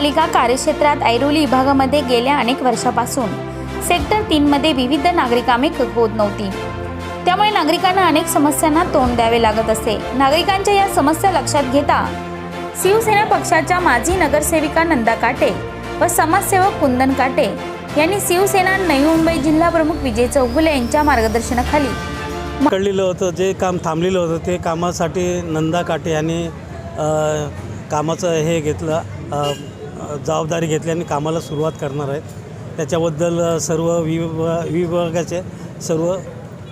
महापालिका कार्यक्षेत्रात ऐरोली विभागामध्ये गेल्या अनेक वर्षापासून सेक्टर तीनमध्ये विविध नागरिकांनी होत नव्हती. त्यामुळे नागरिकांना अनेक समस्यांना तोंड द्यावे लागत असे. नागरिकांच्या या समस्या लक्षात घेता शिवसेना पक्षाच्या माजी नगरसेविका नंदा काटे व समाजसेवक कुंदन काटे यांनी शिवसेना नवी मुंबई जिल्हा प्रमुख विजय चौगुले यांच्या मार्गदर्शनाखाली कळलेलं होतं जे काम थांबलेलं होतं ते कामासाठी नंदा काटे यांनी कामाचं हे घेतलं. जबाबदारी घेतली आणि कामाला सुरुवात करणार आहेत. त्याच्याबद्दल सर्व विभा विभागाचे सर्व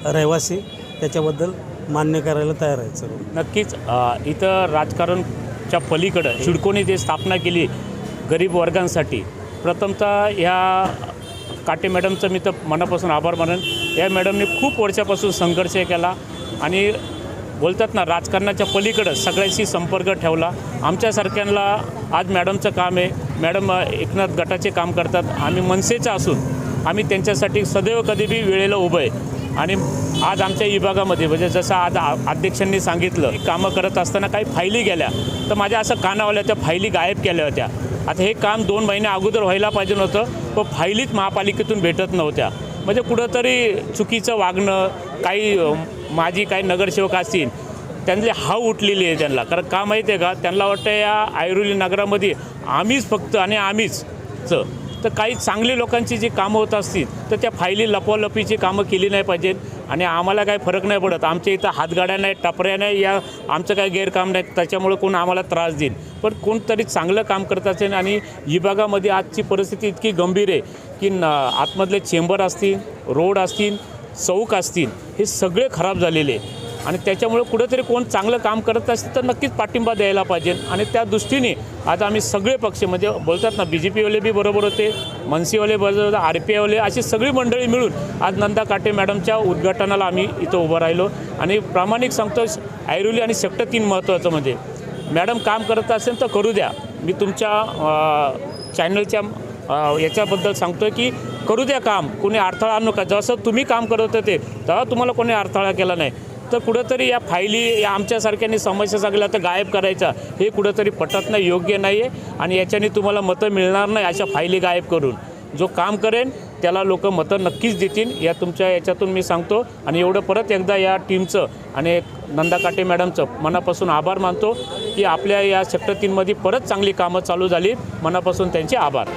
रहिवासी त्याच्याबद्दल मान्य करायला तयार आहेत सर्व. नक्कीच इथं राजकारणच्या पलीकडं शिडकोने जे स्थापना केली गरीब वर्गांसाठी प्रथमतः ह्या काटे मॅडमचं मी तर मनापासून आभार मानेन. या मॅडमने खूप वर्षापासून संघर्ष केला आणि बोलतात ना राजकारणाच्या पलीकडं सगळ्यांशी संपर्क ठेवला. आमच्यासारख्यांना आज मॅडमचं काम आहे. मॅडम एकनाथ गटाचे काम करतात. आम्ही मनसेचं असून आम्ही त्यांच्यासाठी सदैव कधीबी वेळेला उभं आहे. आणि आज आमच्या विभागामध्ये म्हणजे जसं आज अध्यक्षांनी सांगितलं कामं करत असताना काही फायली गेल्या तर माझ्या असं कानावल्या त्या फायली गायब केल्या होत्या. आता हे काम दोन महिने अगोदर व्हायला पाहिजे नव्हतं पण फायलीच महापालिकेतून भेटत नव्हत्या. म्हणजे कुठंतरी चुकीचं वागणं काही माझी काही नगरसेवक असतील त्यांनी हाव उठलेली आहे त्यांना. कारण का माहिती आहे का? त्यांना वाटतं या ऐरोली नगरामध्ये आम्हीच फक्त आणि आम्हीच तर काही चांगली लोकांची जी कामं होत असतील तर त्या फायली लपवालपीची कामं केली नाही पाहिजेत. आणि आम्हाला काही फरक नाही पडत. आमच्या इथं हातगाड्या नाही टपऱ्या नाही या आमचं काही गैरकाम नाही. त्याच्यामुळे कोण आम्हाला त्रास देईल. पण कोणतरी चांगलं काम करत असेल आणि विभागामध्ये आजची परिस्थिती इतकी गंभीर आहे की न आतमधले चेंबर असतील रोड असतील चौक असतील हे सगळे खराब झालेले आहे. आणि त्याच्यामुळे कुठेतरी कोण चांगलं काम करत असेल तर नक्कीच पाठिंबा द्यायला पाहिजे. आणि त्या दृष्टीने आता आम्ही सगळे पक्ष म्हणजे बोलतात ना बी जे पीवाले बी बरोबर होते मनसीवाले बरोबर होते आर पी आयवाले अशी सगळी मंडळी मिळून आज नंदा काटे मॅडमच्या उद्घाटनाला आम्ही इथं उभं राहिलो. आणि प्रामाणिक सांगतो ऐरोली आणि सेक्टर तीन महत्त्वाचं म्हणजे मॅडम काम करत असेल तर करू द्या. मी तुमच्या चॅनलच्या याच्याबद्दल सांगतो आहे की करू द्या काम. कोणी अडथळा आणू नका. जसं तुम्ही काम करत होते तेव्हा तुम्हाला कोणी अडथळा केला नाही. तर कुठंतरी या फायली या आमच्यासारख्यांनी समस्या सांगितल्या तर गायब करायचा हे कुठंतरी पटत नाही योग्य नाही आहे आणि याच्याने तुम्हाला मतं मिळणार नाही अशा फायली गायब करून. जो काम करेन त्याला लोक मतं नक्कीच देतील या तुमच्या याच्यातून मी सांगतो. आणि एवढं परत एकदा या टीमचं आणि नंदा काटे मॅडमचं मनापासून आभार मानतो की आपल्या या सेक्टर तीनमध्ये परत चांगली कामं चालू झाली मनापासून त्यांचे आभार.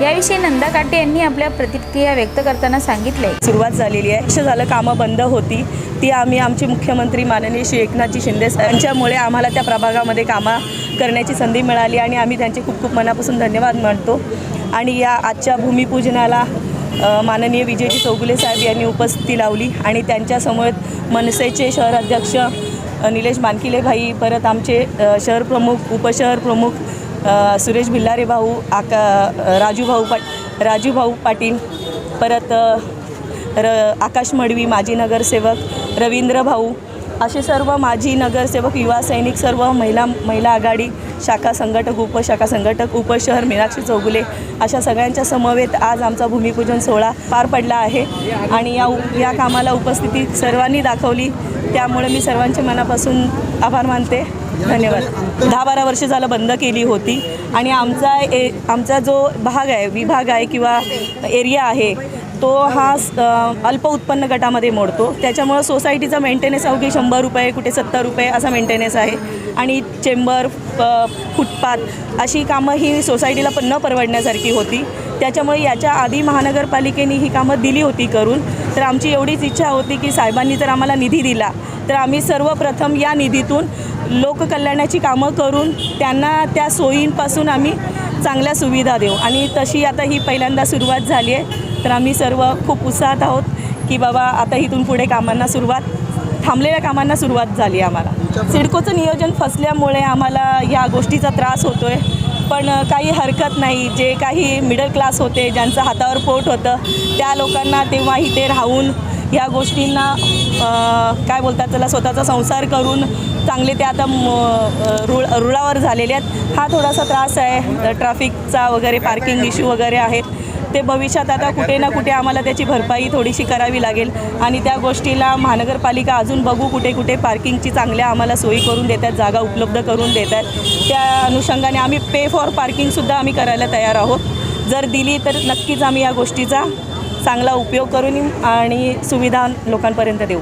याविषयी नंदा काटे यांनी आपल्या प्रतिक्रिया व्यक्त करताना सांगितले. सुरुवात झालेली आहे. वर्ष झालं कामं बंद होती. ती आम्ही आमचे मुख्यमंत्री माननीय श्री एकनाथजी शिंदे यांच्यामुळे आम्हाला त्या प्रभागामध्ये कामं करण्याची संधी मिळाली आणि आम्ही त्यांचे खूप खूप मनापासून धन्यवाद मानतो. आणि या आजच्या भूमिपूजनाला माननीय विजयजी चौगुले साहेब यांनी उपस्थिती लावली आणि त्यांच्यासमोर मनसेचे शहराध्यक्ष अ, निलेश मानकिले भाई परत आमचे शहर प्रमुख उपशहर प्रमुख सुरेश भिल्लारे भाऊ आका राजू भाऊ पाट राजू भाऊ पाटील परत र आकाश मडवी माजी नगरसेवक रवींद्र भाऊ असे सर्व माजी नगरसेवक युवा सैनिक सर्व महिला महिला आघाडी शाखा संघटक उपशाखा संघटक उपशहर मीनाक्षी चौगुले अशा सगळ्यांच्या समवेत आज आमचा भूमिपूजन सोहळा पार पडला आहे. आणि या उ- या कामाला उपस्थिती सर्वांनी दाखवली. त्यामुळे मी सर्वांच्या मनापासून आभार मानते. धन्यवाद. दहा बारा वर्ष झालं बंद केली होती आणि आमचा ए आमचा जो भाग आहे विभाग आहे किंवा एरिया आहे तो हा अल्प उत्पन्न गटामध्ये मोडतो. त्याच्यामुळं सोसायटीचा मेंटेनन्स अवघी शंभर रुपये कुठे सत्तर रुपये असा मेंटेनन्स आहे. आणि चेंबर फुटपाथ अशी कामं ही सोसायटीला पण न परवडण्यासारखी होती. त्याच्यामुळे याच्या आधी महानगरपालिकेने ही कामं दिली होती करून तर आमची एवढीच इच्छा होती की साहेबांनी जर आम्हाला निधी दिला तर आम्ही सर्वप्रथम या निधीतून लोककल्याणाची कामं करून त्यांना त्या सोयींपासून आम्ही चांगल्या सुविधा देऊ. आणि तशी आता ही पहिल्यांदा सुरुवात झाली आहे. तर आम्ही सर्व खूप उत्साहात आहोत की बाबा आता इथून पुढे कामांना सुरुवात थांबलेल्या कामांना सुरुवात झाली आम्हाला. सिडकोचं नियोजन फसल्यामुळे आम्हाला या गोष्टीचा त्रास होतो आहे पण काही हरकत नाही. जे काही मिडल क्लास होते ज्यांचं हातावर पोट होतं त्या लोकांना तेव्हा इथे राहून या गोष्टींना काय बोलतात त्याला स्वतःचा संसार करून चांगले ते आता रुळ रुळावर झालेले आहेत. हा थोडासा त्रास आहे. ट्रॅफिकचा वगैरे पार्किंग इश्यू वगैरे आहेत. ते भविष्यात आता कुठे ना कुठे आम्हाला त्याची भरपाई थोडीशी करावी लागेल. आणि त्या गोष्टीला महानगरपालिका अजून बघू कुठे कुठे पार्किंगची चांगल्या आम्हाला सोयी करून देतात जागा उपलब्ध करून देतात. त्या अनुषंगाने आम्ही पे फॉर पार्किंगसुद्धा आम्ही करायला तयार आहोत. जर दिली तर नक्कीच आम्ही या गोष्टीचा चांगला उपयोग करून आणि सुविधा लोकांपर्यंत देऊ.